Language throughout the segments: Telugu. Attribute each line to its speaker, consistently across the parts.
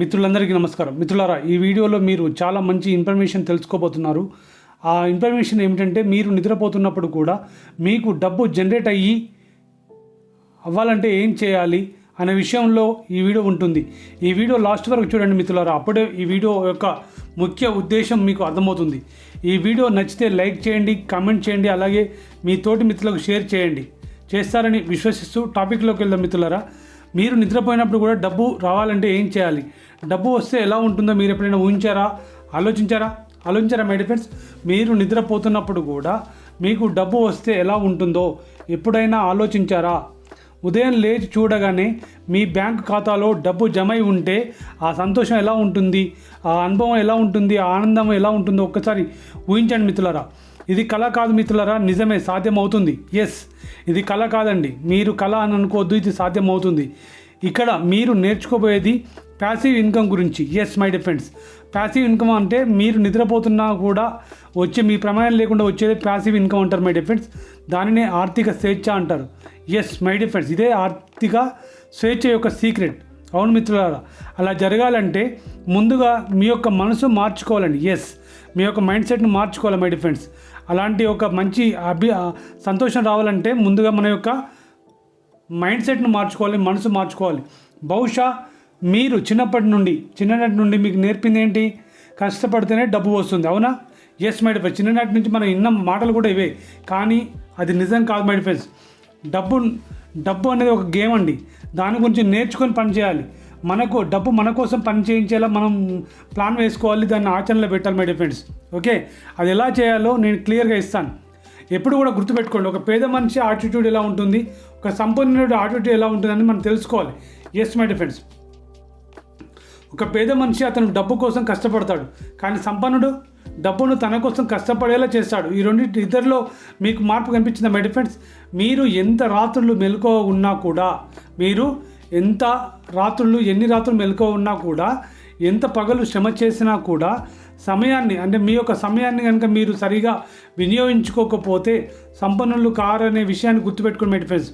Speaker 1: మిత్రులందరికీ నమస్కారం. మిత్రులారా ఈ వీడియోలో మీరు చాలా మంచి ఇన్ఫర్మేషన్ తెలుసుకోబోతున్నారు. ఆ ఇన్ఫర్మేషన్ ఏమిటంటే మీరు నిద్రపోతున్నప్పుడు కూడా మీకు డబ్బు జనరేట్ అయ్యి అవ్వాలంటే ఏం చేయాలి అనే విషయంలో ఈ వీడియో ఉంటుంది. ఈ వీడియో లాస్ట్ వరకు చూడండి మిత్రులారా. అప్పుడే ఈ వీడియో యొక్క ముఖ్య ఉద్దేశం మీకు అర్థమవుతుంది. ఈ వీడియో నచ్చితే లైక్ చేయండి కామెంట్ చేయండి అలాగే మీ తోటి మిత్రులకు షేర్ చేయండి. చేస్తారని విశ్వసిస్తూ టాపిక్లోకి వెళ్దాం మిత్రులారా. మీరు నిద్రపోయినప్పుడు కూడా డబ్బు రావాలంటే ఏం చేయాలి? డబ్బు వస్తే ఎలా ఉంటుందో మీరు ఎప్పుడైనా ఊహించారా? ఆలోచించారా? ఆలోచించారా మై ఫ్రెండ్స్ మీరు నిద్రపోతున్నప్పుడు కూడా మీకు డబ్బు వస్తే ఎలా ఉంటుందో ఎప్పుడైనా ఆలోచించారా? ఉదయం లేచి చూడగానే మీ బ్యాంక్ ఖాతాలో డబ్బు జమ అయి ఉంటే ఆ సంతోషం ఎలా ఉంటుంది? ఆ అనుభవం ఎలా ఉంటుంది? ఆ ఆనందం ఎలా ఉంటుందో ఒక్కసారి ఊహించండి మిత్రులారా. ఇది కళ కాదు మిత్రులరా నిజమే సాధ్యమవుతుంది. ఎస్ ఇది కళ కాదండి. మీరు కళ అని అనుకోవద్దు ఇది సాధ్యమవుతుంది. ఇక్కడ మీరు నేర్చుకోబోయేది ప్యాసివ్ ఇన్కమ్ గురించి. Yes my dear friends passive income అంటే మీరు నిద్రపోతున్నా కూడా వచ్చే మీ ప్రమాణం లేకుండా వచ్చేది ప్యాసివ్ ఇన్కమ్ అంటారు మై డిఫెండ్స్ దానినే ఆర్థిక స్వేచ్ఛ అంటారు. ఎస్ మై డిఫెండ్స్ ఇదే ఆర్థిక స్వేచ్ఛ యొక్క సీక్రెట్ అవును మిత్రులారా అలా జరగాలంటే ముందుగా మీ యొక్క మనసు మార్చుకోవాలండి. ఎస్ మీ యొక్క మైండ్ సెట్ను మార్చుకోవాలి మై డిఫెండ్స్ అలాంటి ఒక మంచి అభి సంతోషం రావాలంటే ముందుగా మన యొక్క మైండ్ సెట్ను మార్చుకోవాలి మనసు మార్చుకోవాలి. బహుశా మీరు చిన్నప్పటి నుండి చిన్ననాటి నుండి మీకు నేర్పింది ఏంటి? కష్టపడితేనే డబ్బు వస్తుంది అవునా? ఎస్ మై డిఫెన్స్ చిన్ననాటి నుంచి మనం ఇన్న మాటలు కూడా ఇవే. కానీ అది నిజం కాదు మై డిఫెన్స్ డబ్బు డబ్బు అనేది ఒక గేమ్ అండి. దాని గురించి నేర్చుకొని పని చేయాలి. మనకు డబ్బు మన కోసం పని చేయించేలా మనం ప్లాన్ వేసుకోవాలి దాన్ని ఆచరణలో పెట్టాలి మై డిఫెండ్స్ ఓకే అది ఎలా చేయాలో నేను క్లియర్గా ఇస్తాను. ఎప్పుడు కూడా గుర్తుపెట్టుకోండి ఒక పేద మనిషి ఆటిట్యూడ్ ఎలా ఉంటుంది ఒక సంపన్నుడి ఆటిట్యూడ్ ఎలా ఉంటుందని మనం తెలుసుకోవాలి. ఎస్ మై డిఫెండ్స్ ఒక పేద మనిషి అతను డబ్బు కోసం కష్టపడతాడు కానీ సంపన్నుడు డబ్బును తన కోసం కష్టపడేలా చేస్తాడు. ఈ రెండింటి ఇద్దరిలో మీకు మార్పు కనిపించిందా మై డిఫెండ్స్ మీరు ఎంత రాత్రులు మెలకువ ఉన్నా కూడా మీరు ఎంత రాత్రులు ఎన్ని రాత్రులు మెలకువ ఉన్నా కూడా ఎంత పగలు శ్రమ చేసినా కూడా సమయాన్ని అంటే మీ యొక్క సమయాన్ని కనుక మీరు సరిగా వినియోగించుకోకపోతే సంపన్నులు కారనే విషయాన్ని గుర్తుపెట్టుకుని మై డిఫెండ్స్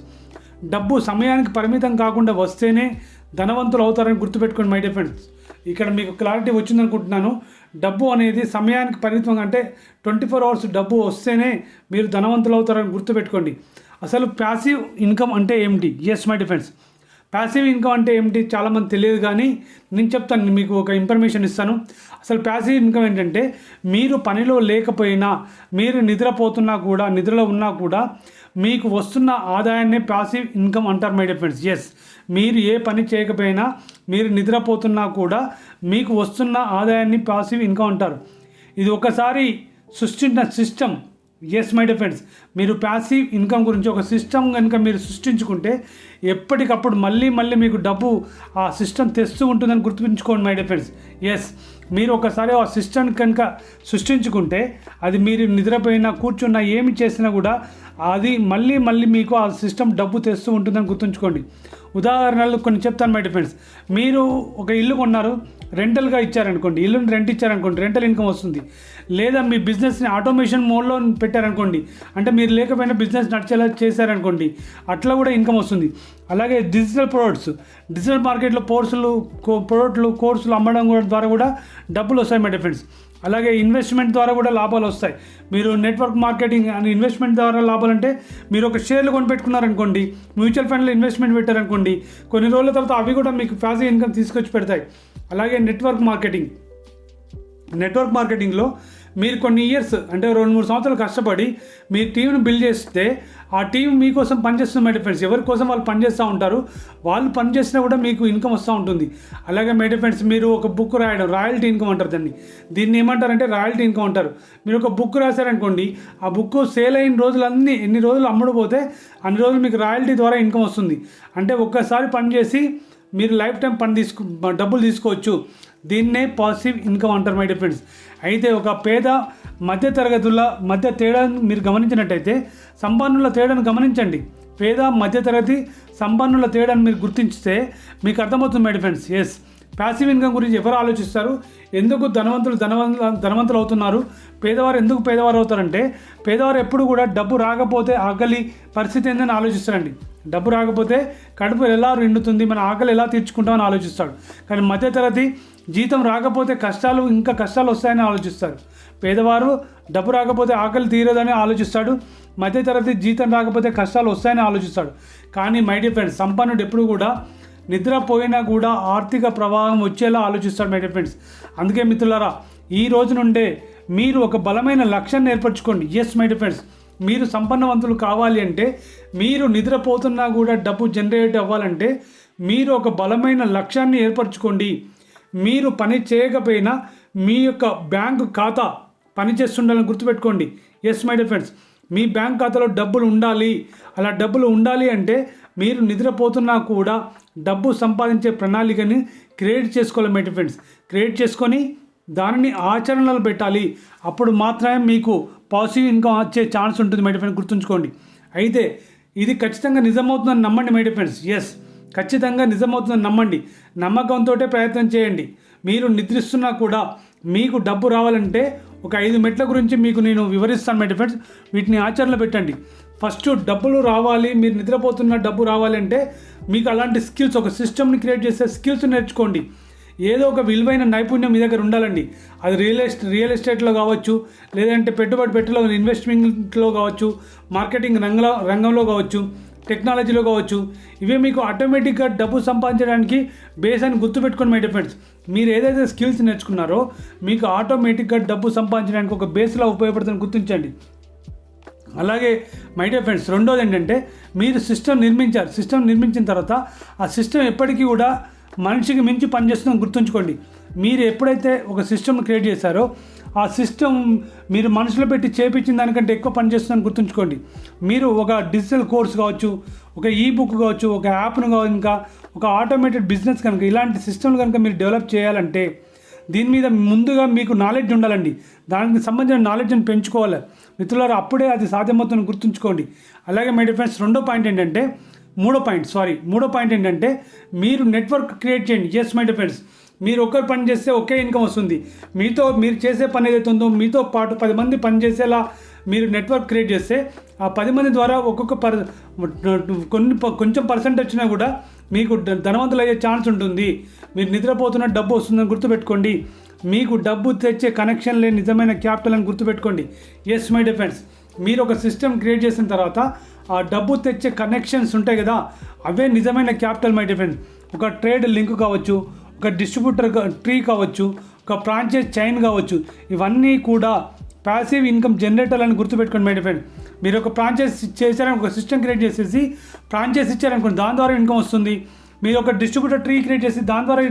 Speaker 1: డబ్బు సమయానికి పరిమితం కాకుండా వస్తేనే ధనవంతులు అవుతారని గుర్తుపెట్టుకోండి మై డిఫెన్స్ ఫ్రెండ్స్ ఇక్కడ మీకు క్లారిటీ వచ్చిందనుకుంటున్నాను. డబ్బు అనేది సమయానికి పరిమితం అంటే ట్వంటీ ఫోర్ అవర్స్ డబ్బు వస్తేనే మీరు ధనవంతులు అవుతారని గుర్తుపెట్టుకోండి. అసలు ప్యాసివ్ ఇన్కమ్ అంటే ఏమిటి? Yes my dear friends passive income అంటే ఏమిటి చాలామంది తెలియదు కానీ నేను చెప్తాను మీకు ఒక ఇన్ఫర్మేషన్ ఇస్తాను. అసలు ప్యాసివ్ ఇన్కమ్ ఏంటంటే మీరు పనిలో లేకపోయినా మీరు నిద్రపోతున్నా కూడా నిద్రలో ఉన్నా కూడా మీకు వస్తున్న ఆదాయాన్నే ప్యాసివ్ ఇన్కమ్ అంటారు మై ఫ్రెండ్స్ ఎస్ మీరు ఏ పని చేయకపోయినా మీరు నిద్రపోతున్నా కూడా మీకు వస్తున్న ఆదాయాన్ని పాసివ్ ఇన్కమ్ అంటారు. ఇది ఒకసారి సృష్టించిన సిస్టమ్ ఎస్ మై డిఫెండ్స్ మీరు ప్యాసివ్ ఇన్కమ్ గురించి ఒక సిస్టమ్ కనుక మీరు సృష్టించుకుంటే ఎప్పటికప్పుడు మళ్ళీ మళ్ళీ మీకు డబ్బు ఆ సిస్టమ్ తెస్తూ ఉంటుందని గుర్తుంచుకోండి మై డిఫెండ్స్ ఎస్ మీరు ఒకసారి ఆ సిస్టమ్ కనుక సృష్టించుకుంటే అది మీరు నిద్రపోయినా కూర్చున్నా ఏమి చేసినా కూడా అది మళ్ళీ మళ్ళీ మీకు ఆ సిస్టమ్ డబ్బు తెస్తూ ఉంటుందని గుర్తుంచుకోండి. ఉదాహరణలు కొన్ని చెప్తాను మై డిఫెండ్స్ మీరు ఒక ఇల్లు కొన్నారు రెంటల్గా ఇచ్చారనుకోండి ఇల్లుని రెంట్ ఇచ్చారనుకోండి రెంటల్ ఇన్కమ్ వస్తుంది. లేదా మీ బిజినెస్ని ఆటోమేషన్ మోడ్లో పెట్టారనుకోండి అంటే మీరు లేకపోయినా బిజినెస్ నడిచేలా చేశారనుకోండి అట్లా కూడా ఇన్కమ్ వస్తుంది. అలాగే డిజిటల్ ప్రొడక్ట్స్ డిజిటల్ మార్కెట్లో కోర్సులు ప్రొడక్ట్లు కోర్సులు అమ్మడం కూడా ద్వారా కూడా డబ్బులు వస్తాయి మై డిఫెండ్స్ అలాగే ఇన్వెస్ట్మెంట్ ద్వారా కూడా లాభాలు వస్తాయి. మీరు నెట్వర్క్ మార్కెటింగ్ అని ఇన్వెస్ట్మెంట్ ద్వారా లాభాలు అంటే మీరు ఒక షేర్లు కొనిపెట్టుకున్నారనుకోండి మ్యూచువల్ ఫండ్లో ఇన్వెస్ట్మెంట్ పెట్టారనుకోండి కొన్ని రోజుల తర్వాత అవి కూడా మీకు ఫ్యాజీ ఇన్కమ్ తీసుకొచ్చి పెడతాయి. అలాగే నెట్వర్క్ మార్కెటింగ్ నెట్వర్క్ మార్కెటింగ్లో మీరు కొన్ని ఇయర్స్ అంటే రెండు మూడు సంవత్సరాలు కష్టపడి మీ టీంను బిల్డ్ చేస్తే ఆ టీం మీకోసం పనిచేస్తుంది మై ఫ్రెండ్స్ ఎవరి కోసం వాళ్ళు పనిచేస్తూ ఉంటారు వాళ్ళు పనిచేసినా కూడా మీకు ఇన్కమ్ వస్తూ ఉంటుంది. అలాగే మై ఫ్రెండ్స్ మీరు ఒక బుక్ రాయడం రాయల్టీ ఇన్కమ్ అంటారు దాన్ని. దీన్ని ఏమంటారంటే రాయల్టీ ఇన్కమ్ అంటారు. మీరు ఒక బుక్ రాశారనుకోండి ఆ బుక్ సేల్ అయిన రోజులన్నీ ఎన్ని రోజులు అమ్ముడుపోతే అన్ని రోజులు మీకు రాయల్టీ ద్వారా ఇన్కమ్ వస్తుంది. అంటే ఒక్కసారి పనిచేసి మీరు లైఫ్ టైం పని తీసుకు డబ్బులు తీసుకోవచ్చు. దీన్నే పాజిటివ్ ఇన్కమ్ అంటారు మై ఫ్రెండ్స్. అయితే ఒక పేద మధ్య తరగతుల మధ్య తేడాను మీరు గమనించినట్టయితే సంపన్నుల తేడాను గమనించండి. పేద మధ్యతరగతి సంపన్నుల తేడాను మీరు గుర్తించితే మీకు అర్థమవుతుంది my friends. Yes passive income గురించి ఎవరు ఆలోచిస్తారు? ఎందుకు ధనవంతులు ధనవంతులు ధనవంతులు అవుతున్నారు? పేదవారు ఎందుకు పేదవారు అవుతారంటే పేదవారు ఎప్పుడు కూడా డబ్బు రాకపోతే ఆకలి పరిస్థితి ఏందని ఆలోచిస్తారండి. డబ్బు రాకపోతే కడుపు ఎలా నిండుతుంది మన ఆకలి ఎలా తీర్చుకుంటామని ఆలోచిస్తాడు. కానీ మధ్యతరగతి జీతం రాకపోతే కష్టాలు ఇంకా కష్టాలు వస్తాయని ఆలోచిస్తారు. పేదవారు డబ్బు రాకపోతే ఆకలి తీరదని ఆలోచిస్తాడు. మధ్యతరగతి జీతం రాకపోతే కష్టాలు వస్తాయని ఆలోచిస్తాడు. కానీ మై డియర్ ఫ్రెండ్స్ సంపన్నుడు ఎప్పుడు కూడా నిద్రపోయినా కూడా ఆర్థిక ప్రవాహం వచ్చేలా ఆలోచిస్తాడు మై ఫ్రెండ్స్ అందుకే మిత్రులారా ఈ రోజు నుండే మీరు ఒక బలమైన లక్ష్యాన్ని ఏర్పరచుకోండి. ఎస్ మై ఫ్రెండ్స్ మీరు సంపన్నవంతులు కావాలి అంటే మీరు నిద్రపోతున్నా కూడా డబ్బు జనరేట్ అవ్వాలంటే మీరు ఒక బలమైన లక్ష్యాన్ని ఏర్పరచుకోండి. మీరు పని చేయకపోయినా మీ యొక్క బ్యాంకు ఖాతా పనిచేస్తుండాలని గుర్తుపెట్టుకోండి. ఎస్ మై డియర్ ఫ్రెండ్స్ మీ బ్యాంక్ ఖాతాలో డబ్బులు ఉండాలి. అలా డబ్బులు ఉండాలి అంటే మీరు నిద్రపోతున్నా కూడా డబ్బు సంపాదించే ప్రణాళికని క్రియేట్ చేసుకోవాలి మై ఫ్రెండ్స్ క్రియేట్ చేసుకొని దానిని ఆచరణలో పెట్టాలి. అప్పుడు మాత్రమే మీకు పాజిటివ్ ఇన్కమ్ వచ్చే ఛాన్స్ ఉంటుంది మై ఫ్రెండ్స్ గుర్తుంచుకోండి. అయితే ఇది ఖచ్చితంగా నిజమవుతుందని నమ్మండి మై ఫ్రెండ్స్ ఎస్ ఖచ్చితంగా నిజమవుతుందని నమ్మండి. నమ్మకంతో ప్రయత్నం చేయండి. మీరు నిద్రిస్తున్నా కూడా మీకు డబ్బు రావాలంటే ఒక ఐదు మెట్ల గురించి మీకు నేను వివరిస్తాను మై ఫ్రెండ్స్ వీటిని ఆచరణలో పెట్టండి. ఫస్ట్ డబ్బులు రావాలి మీరు నిద్రపోతున్న డబ్బు రావాలి అంటే మీకు అలాంటి స్కిల్స్ ఒక సిస్టమ్ని క్రియేట్ చేసే స్కిల్స్ నేర్చుకోండి. ఏదో ఒక విలువైన నైపుణ్యం మీ దగ్గర ఉండాలండి. అది రియల్ ఎస్టేట్ రియల్ ఎస్టేట్లో కావచ్చు లేదంటే పెట్టుబడి పెట్టలో ఇన్వెస్ట్మెంట్లో కావచ్చు మార్కెటింగ్ రంగంలో రంగంలో కావచ్చు టెక్నాలజీలో కావచ్చు ఇవే మీకు ఆటోమేటిక్గా డబ్బు సంపాదించడానికి బేస్ అని గుర్తుపెట్టుకోండి మై డిఫెండ్స్ మీరు ఏదైతే స్కిల్స్ నేర్చుకున్నారో మీకు ఆటోమేటిక్గా డబ్బు సంపాదించడానికి ఒక బేస్లా ఉపయోగపడుతుందని గుర్తించండి. అలాగే మై డియర్ ఫ్రెండ్స్ రెండోది ఏంటంటే మీరు సిస్టమ్ నిర్మించారు. సిస్టమ్ నిర్మించిన తర్వాత ఆ సిస్టమ్ ఎప్పటికీ కూడా మనిషికి మించి పనిచేస్తుందని గుర్తుంచుకోండి. మీరు ఎప్పుడైతే ఒక సిస్టమ్ క్రియేట్ చేశారో ఆ సిస్టమ్ మీరు మనసులో పెట్టి చేపించిన దానికంటే ఎక్కువ పనిచేస్తుందని గుర్తుంచుకోండి. మీరు ఒక డిజిటల్ కోర్స్ కావచ్చు ఒక ఈ బుక్ కావచ్చు ఒక యాప్ను కనుక ఒక ఆటోమేటెడ్ బిజినెస్ కనుక ఇలాంటి సిస్టమ్లు కనుక మీరు డెవలప్ చేయాలంటే దీని మీద ముందుగా మీకు నాలెడ్జ్ ఉండాలండి. దానికి సంబంధించిన నాలెడ్జ్ని పెంచుకోవాలి. మిత్రులారా అప్పుడే అది సాధ్యమవుతుందని గుర్తుంచుకోండి. అలాగే మై డిఫరెన్స్ రెండో పాయింట్ ఏంటంటే మూడో పాయింట్ సారీ మూడో పాయింట్ ఏంటంటే మీరు నెట్వర్క్ క్రియేట్ చేయండి. ఎస్ మై డిఫరెన్స్ మీరు ఒక్కరు పని చేస్తే ఒకే ఇన్కమ్ వస్తుంది. మీతో మీరు చేసే పని ఏదైతే ఉందో మీతో పాటు పది మంది పని చేసేలా మీరు నెట్వర్క్ క్రియేట్ చేస్తే ఆ పది మంది ద్వారా ఒక్కొక్క పర్ కొన్ని కొంచెం పర్సెంట్ వచ్చినా కూడా మీకు ధనవంతులు అయ్యే ఛాన్స్ ఉంటుంది. మీరు నిద్రపోతున్న డబ్బు వస్తుందని గుర్తుపెట్టుకోండి. మీకు డబ్బు తెచ్చే కనెక్షన్ లేని నిజమైన క్యాపిటల్ అని గుర్తుపెట్టుకోండి. ఎస్ మై డిఫెన్స్ మీరు ఒక సిస్టమ్ క్రియేట్ చేసిన తర్వాత ఆ డబ్బు తెచ్చే కనెక్షన్స్ ఉంటాయి కదా అవే నిజమైన క్యాపిటల్ మై డిఫెన్స్ ఒక ట్రేడ్ లింక్ కావచ్చు ఒక డిస్ట్రిబ్యూటర్ ట్రీ కావచ్చు ఒక ఫ్రాంచైజ్ చైన్ కావచ్చు ఇవన్నీ కూడా ప్యాసివ్ ఇన్కమ్ జనరేటర్లను గుర్తుపెట్టుకోండి మై డిఫెండ్ మీరు ఒక ఫ్రాంచైజ్ చేశారని ఒక సిస్టమ్ క్రియేట్ చేసేసి ఫ్రాంచైజ్ ఇచ్చారనుకోండి దాని ద్వారా ఇన్కమ్ వస్తుంది. మీరు ఒక డిస్ట్రిబ్యూటర్ ట్రీ క్రియేట్ చేసి దాని ద్వారా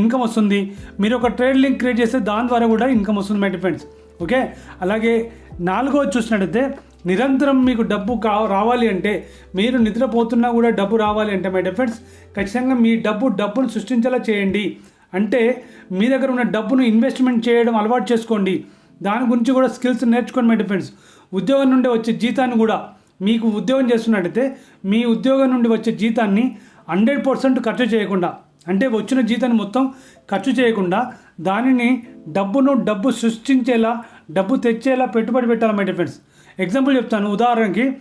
Speaker 1: ఇన్కమ్ వస్తుంది. మీరు ఒక ట్రేడ్ లింక్ క్రియేట్ చేస్తే దాని ద్వారా కూడా ఇన్కమ్ వస్తుంది మై డిఫెండ్స్ ఓకే అలాగే నాలుగోది చూసినట్టయితే నిరంతరం మీకు డబ్బు కా రావాలి అంటే మీరు నిద్రపోతున్నా కూడా డబ్బు రావాలి అంటే మై డిఫెండ్స్ ఖచ్చితంగా మీ డబ్బు డబ్బును సృష్టించేలా చేయండి. అంటే మీ దగ్గర ఉన్న డబ్బును ఇన్వెస్ట్మెంట్ చేయడం అలవాటు చేసుకోండి. దాని గురించి కూడా స్కిల్స్ నేర్చుకోండి మై డిఫెండ్స్ ఉద్యోగం నుండి వచ్చే జీతాన్ని కూడా మీకు ఉద్యోగం చేస్తున్నట్టయితే మీ ఉద్యోగం నుండి వచ్చే జీతాన్ని హండ్రెడ్ పర్సెంట్ ఖర్చు చేయకుండా అంటే వచ్చిన జీతాన్ని మొత్తం ఖర్చు చేయకుండా దానిని డబ్బును డబ్బు సృష్టించేలా డబ్బు తెచ్చేలా పెట్టుబడి పెట్టాలి మై ఫ్రెండ్స్ ఎగ్జాంపుల్ చెప్తాను. ఉదాహరణకి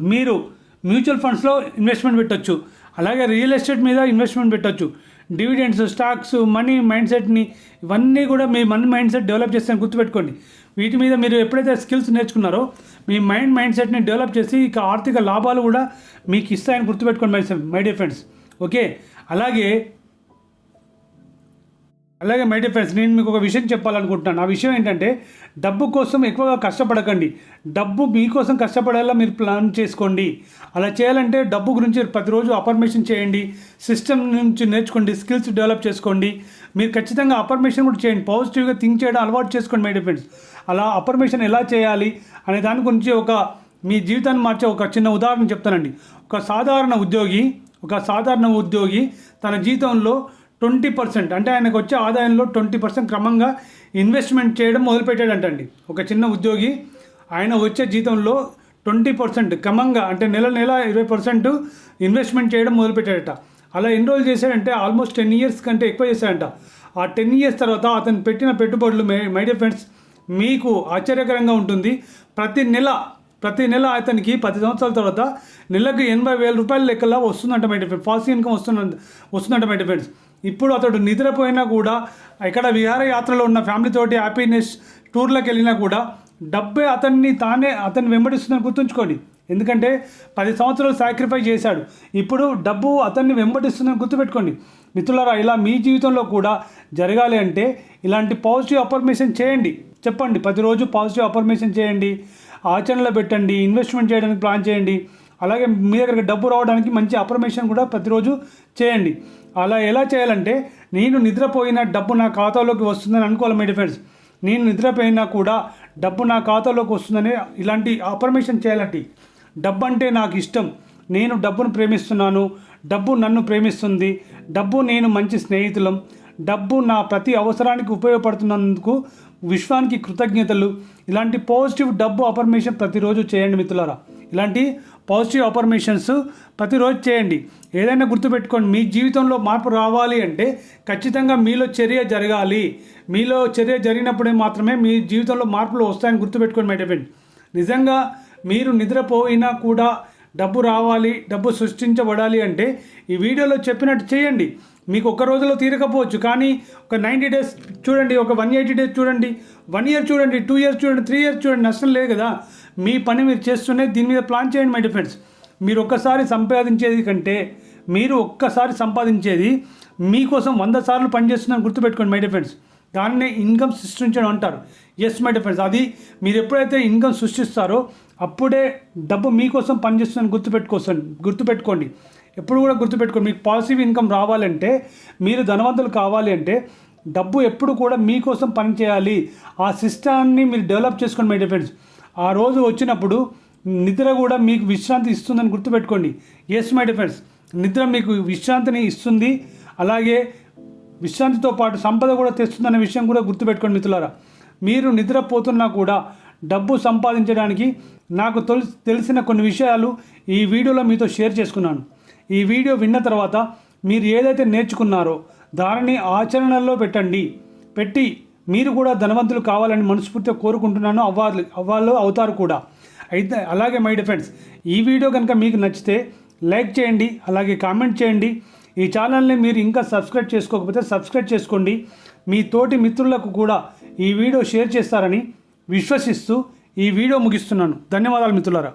Speaker 1: మీరు మ్యూచువల్ ఫండ్స్లో ఇన్వెస్ట్మెంట్ పెట్టొచ్చు. అలాగే రియల్ ఎస్టేట్ మీద ఇన్వెస్ట్మెంట్ పెట్టొచ్చు. డివిడెండ్స్ స్టాక్స్ మనీ మైండ్ సెట్ని ఇవన్నీ కూడా మీ మనీ మైండ్ సెట్ డెవలప్ చేస్తాను గుర్తుపెట్టుకోండి. వీటి మీద మీరు ఎప్పుడైతే స్కిల్స్ నేర్చుకున్నారో మీ మైండ్ మైండ్ సెట్ని డెవలప్ చేసి ఇక ఆర్థిక లాభాలు కూడా మీకు ఇస్తాయని గుర్తుపెట్టుకోండి my my dear friends okay అలాగే అలాగే మై డియర్ ఫ్రెండ్స్ నేను మీకు ఒక విషయం చెప్పాలనుకుంటున్నాను. ఆ విషయం ఏంటంటే డబ్బు కోసం ఎక్కువగా కష్టపడకండి. డబ్బు మీకోసం కష్టపడేలా మీరు ప్లాన్ చేసుకోండి. అలా చేయాలంటే డబ్బు గురించి ప్రతిరోజు అఫర్మేషన్ చేయండి. సిస్టమ్ నుంచి నేర్చుకోండి స్కిల్స్ డెవలప్ చేసుకోండి. మీరు ఖచ్చితంగా అఫర్మేషన్ కూడా చేయండి. పాజిటివ్గా థింక్ చేయడం అలవాటు చేసుకోండి మై డియర్ ఫ్రెండ్స్ అలా అఫర్మేషన్ ఎలా చేయాలి అనే దాని గురించి ఒక మీ జీవితాన్ని మార్చే ఒక చిన్న ఉదాహరణ చెప్తానండి. ఒక సాధారణ ఉద్యోగి ఒక సాధారణ ఉద్యోగి తన జీవితంలో ట్వంటీ పర్సెంట్. అంటే ఆయనకు వచ్చే ఆదాయంలో ట్వంటీ పర్సెంట్ క్రమంగా ఇన్వెస్ట్మెంట్ చేయడం మొదలుపెట్టాడంటండి. ఒక చిన్న ఉద్యోగి ఆయన వచ్చే జీతంలో ట్వంటీ పర్సెంట్ క్రమంగా అంటే నెల నెల ఇరవై పర్సెంట్ ఇన్వెస్ట్మెంట్ చేయడం మొదలుపెట్టాడట. అలా ఎన్ని రోజులు చేశాడంటే ఆల్మోస్ట్ టెన్ ఇయర్స్ కంటే ఎక్కువ చేశాడంట. ఆ టెన్ ఇయర్స్ తర్వాత అతను పెట్టిన పెట్టుబడులు మై మై డియర్ ఫ్రెండ్స్ మీకు ఆశ్చర్యకరంగా ఉంటుంది. ప్రతి నెల ప్రతి నెల అతనికి పది సంవత్సరాల తర్వాత నెలకు ఎనభై వేల రూపాయల లెక్కలా వస్తుందంట my dear friends. Policy income వస్తుందంట వస్తుందంట మై డియర్ ఫ్రెండ్స్. ఇప్పుడు అతడు నిద్రపోయినా కూడా ఇక్కడ విహారయాత్రలో ఉన్న ఫ్యామిలీతోటి హ్యాపీనెస్ టూర్లకు వెళ్ళినా కూడా డబ్బే అతన్ని తానే అతన్ని వెంబడిస్తుందని గుర్తుంచుకోండి. ఎందుకంటే పది సంవత్సరాలు సాక్రిఫై చేశాడు. ఇప్పుడు డబ్బు అతన్ని వెంబడిస్తుందని గుర్తుపెట్టుకోండి. మిత్రులారా ఇలా మీ జీవితంలో కూడా జరగాలి అంటే ఇలాంటి పాజిటివ్ అఫర్మేషన్ చేయండి. చెప్పండి ప్రతిరోజు పాజిటివ్ అఫర్మేషన్ చేయండి ఆచరణలో పెట్టండి ఇన్వెస్ట్మెంట్ చేయడానికి ప్లాన్ చేయండి అలాగే మీ దగ్గరికి డబ్బు రావడానికి మంచి అఫర్మేషన్ కూడా ప్రతిరోజు చేయండి. అలా ఎలా చేయాలంటే నేను నిద్రపోయిన డబ్బు నా ఖాతాలోకి వస్తుందని అనుకోవాలి మై ఫ్రెండ్స్ నేను నిద్రపోయినా కూడా డబ్బు నా ఖాతాలోకి వస్తుందని ఇలాంటి అఫర్మేషన్ చేయాలంటే డబ్బు అంటే నాకు ఇష్టం. నేను డబ్బును ప్రేమిస్తున్నాను డబ్బు నన్ను ప్రేమిస్తుంది డబ్బు నేను మంచి స్నేహితులం డబ్బు నా ప్రతి అవసరానికి ఉపయోగపడుతున్నందుకు విశ్వానికి కృతజ్ఞతలు. ఇలాంటి పాజిటివ్ డబ్బు అఫర్మేషన్ ప్రతిరోజు చేయండి మిత్రులారా. ఇలాంటి పాజిటివ్ అఫర్మేషన్స్ ప్రతిరోజు చేయండి. ఏదైనా గుర్తుపెట్టుకోండి మీ జీవితంలో మార్పు రావాలి అంటే ఖచ్చితంగా మీలో చర్య జరగాలి. మీలో చర్య జరిగినప్పుడే మాత్రమే మీ జీవితంలో మార్పులు వస్తాయని గుర్తుపెట్టుకోండి మై డిపెండ్ నిజంగా మీరు నిద్రపోయినా కూడా డబ్బు రావాలి డబ్బు సృష్టించబడాలి అంటే ఈ వీడియోలో చెప్పినట్టు చేయండి. మీకు ఒక రోజులో తీరకపోవచ్చు కానీ ఒక నైంటీ డేస్ చూడండి ఒక వన్ ఎయిటీ డేస్ చూడండి. వన్ ఇయర్ చూడండి టూ ఇయర్స్ చూడండి త్రీ ఇయర్స్ చూడండి నష్టం లేదు కదా. మీ పని మీరు చేస్తూనే దీని మీద ప్లాన్ చేయండి మై డిఫెండ్స్ మీరు ఒక్కసారి సంపాదించేది కంటే మీరు ఒక్కసారి సంపాదించేది మీకోసం వంద సార్లు పనిచేస్తుందని గుర్తుపెట్టుకోండి మై డిఫెండ్స్ దాన్నే ఇన్కమ్ సృష్టించడం అంటారు. ఎస్ మై డిఫెండ్స్ అది మీరు ఎప్పుడైతే ఇన్కమ్ సృష్టిస్తారో అప్పుడే డబ్బు మీకోసం పనిచేస్తుందని గుర్తుపెట్టుకోసం గుర్తుపెట్టుకోండి. ఎప్పుడు కూడా గుర్తుపెట్టుకోండి మీకు పాజిటివ్ ఇన్కమ్ రావాలంటే మీరు ధనవంతులు కావాలి అంటే డబ్బు ఎప్పుడు కూడా మీకోసం పనిచేయాలి ఆ సిస్టాన్ని మీరు డెవలప్ చేసుకోండి మై డిఫెండ్స్ ఆ రోజు వచ్చినప్పుడు నిద్ర కూడా మీకు విశ్రాంతి ఇస్తుందని గుర్తుపెట్టుకోండి. ఎస్ మై డిఫెన్స్ నిద్ర మీకు విశ్రాంతిని ఇస్తుంది. అలాగే విశ్రాంతితో పాటు సంపద కూడా తెస్తుందనే విషయం కూడా గుర్తుపెట్టుకోండి మిత్రులారా. మీరు నిద్రపోతున్నా కూడా డబ్బు సంపాదించడానికి నాకు తెలిసిన కొన్ని విషయాలు ఈ వీడియోలో మీతో షేర్ చేసుకున్నాను. ఈ వీడియో విన్న తర్వాత మీరు ఏదైతే నేర్చుకున్నారో దానిని ఆచరణలో పెట్టండి. పెట్టి మీరు కూడా ధనవంతులు కావాలని మనస్ఫూర్తిగా కోరుకుంటున్నాను. అవ్వాలి అవ్వాలో అవుతారు కూడా. అయితే అలాగే మై డిఫెండ్స్ ఈ వీడియో కనుక మీకు నచ్చితే లైక్ చేయండి అలాగే కామెంట్ చేయండి. ఈ ఛానల్ని మీరు ఇంకా సబ్స్క్రైబ్ చేసుకోకపోతే సబ్స్క్రైబ్ చేసుకోండి. మీ తోటి మిత్రులకు కూడా ఈ వీడియో షేర్ చేస్తారని విశ్వసిస్తూ ఈ వీడియో ముగిస్తున్నాను. ధన్యవాదాలు మిత్రులారా.